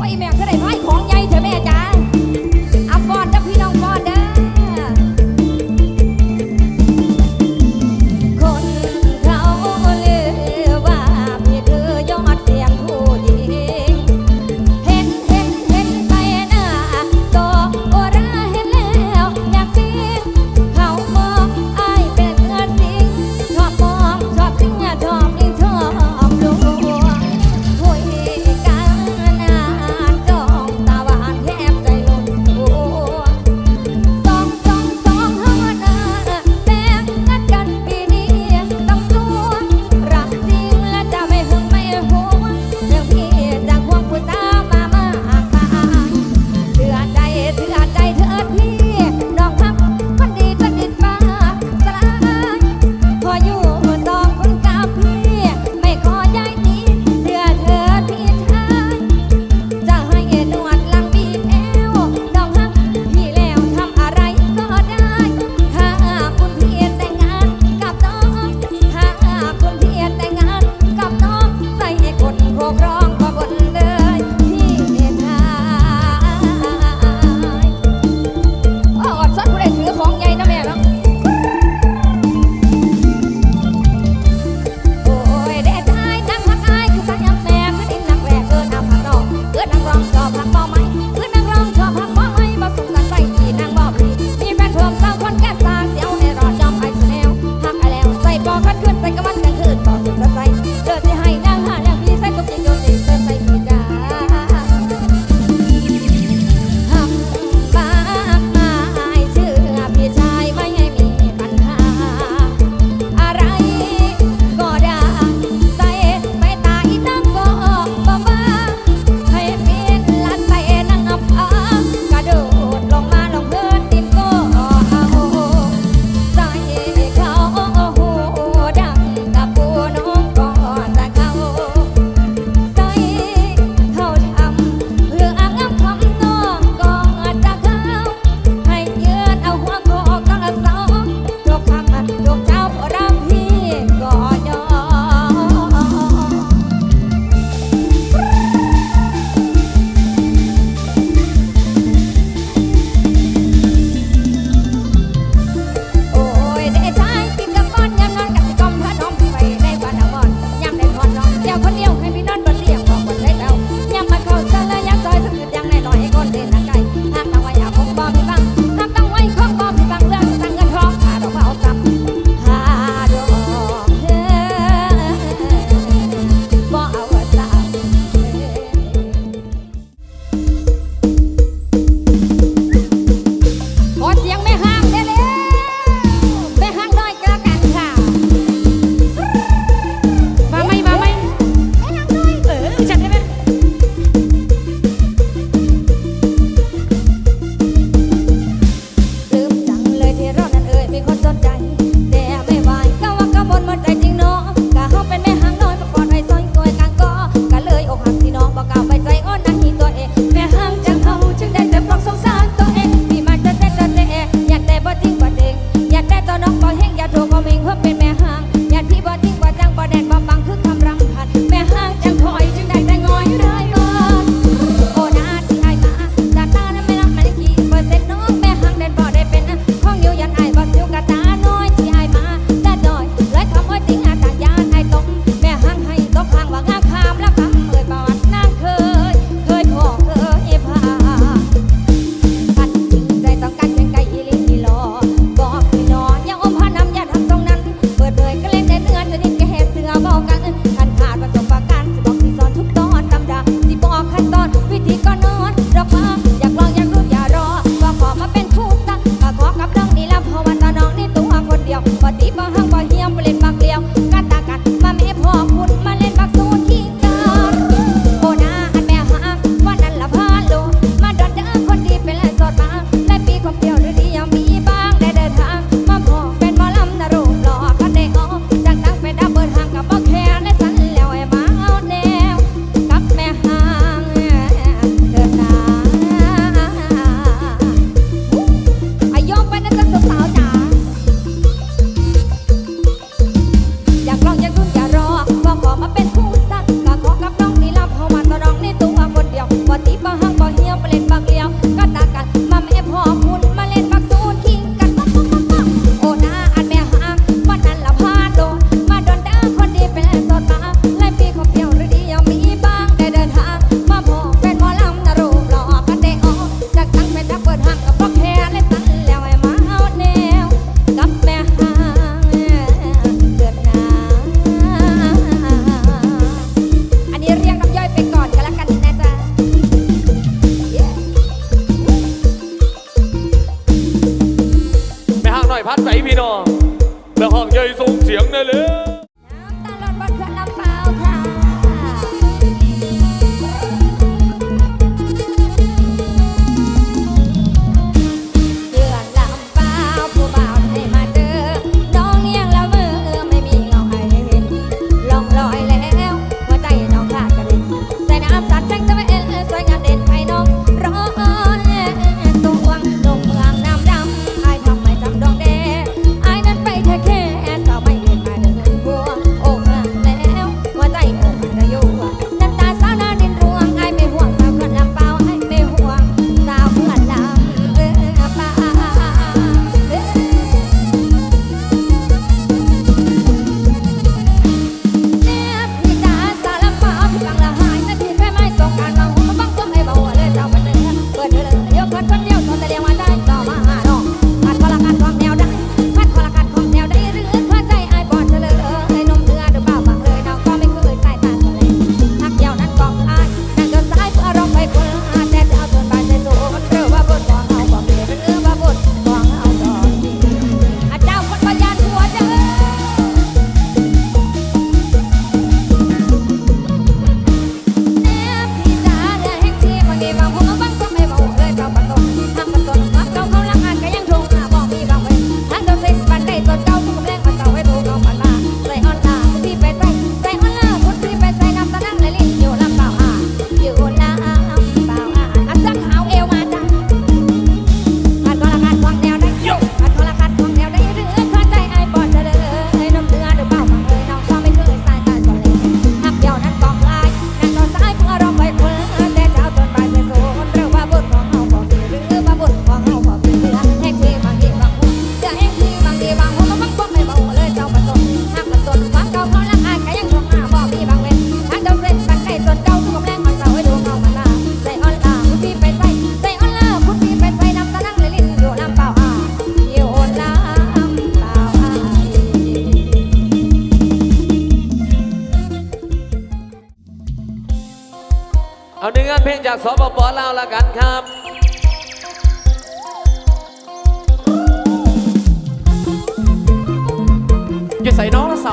โอ้ยแม่ก็ได้ไพ่ของใหญ่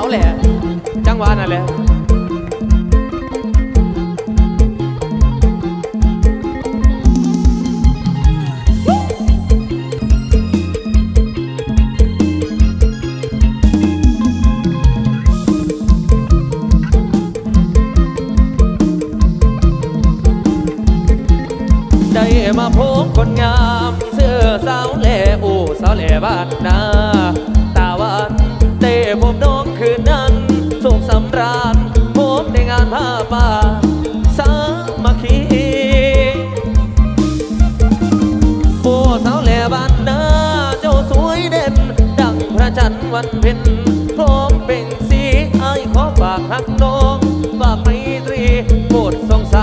เขาแหละ จังหวะนั่นแหละได้มาพบคนงาม เสื้อสาวแหล่โอ้สาวแหล่บ้านนา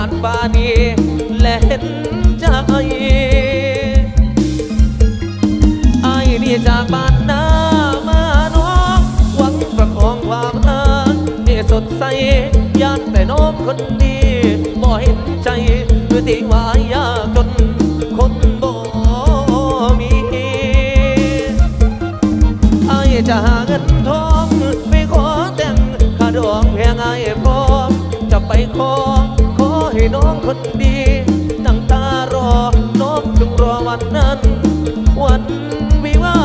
านปานีและเห็นใจไอ้เนี่ยจากบ้านหน้ามาน้องหวังประคองความเอาเนี่สดใสยานแต่น้องคนดีบ่เห็นใจด้วยทิ้งไว น้องคนดีตั้งตารอน้องจงรอวันนั้น วันวิวา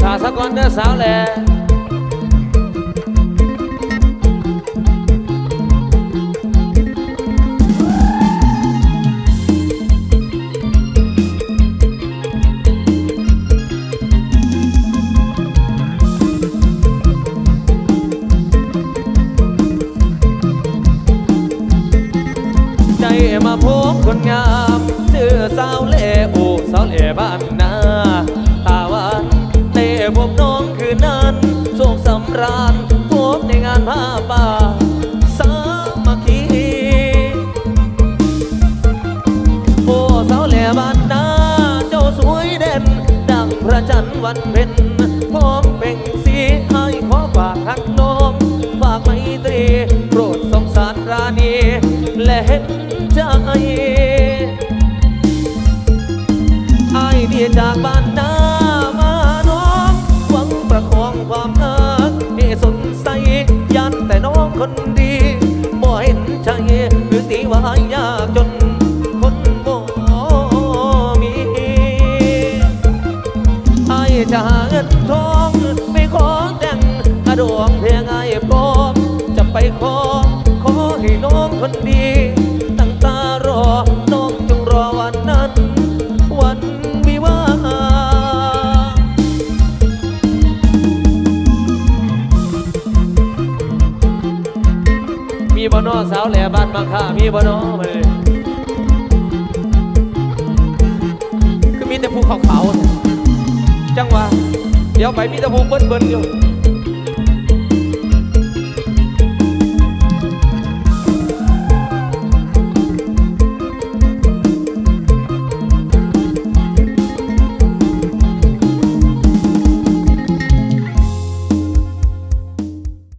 ถ้าสักวันเด้อสาวแล บ้านนาตาวันเต้พบน้องคืนนั้นโศกสำราญพบในงานผ้าป่าสามัคีโอ้สาวแหล่บ้านนาเจ้าสวยเด่น ดังพระจันทร์วันเพ็ญ คนดี ตั้งตารอ น้องจงรอวันนั้น วันวิวาห์มีบ่นอสาวแหล่บ้านบางค่ามีบ่นอมาเลยคือมีแต่ภูเขาเขาจังหวะเดี๋ยวไปมีแตะพูเบิ้นเบิ้นๆอยู่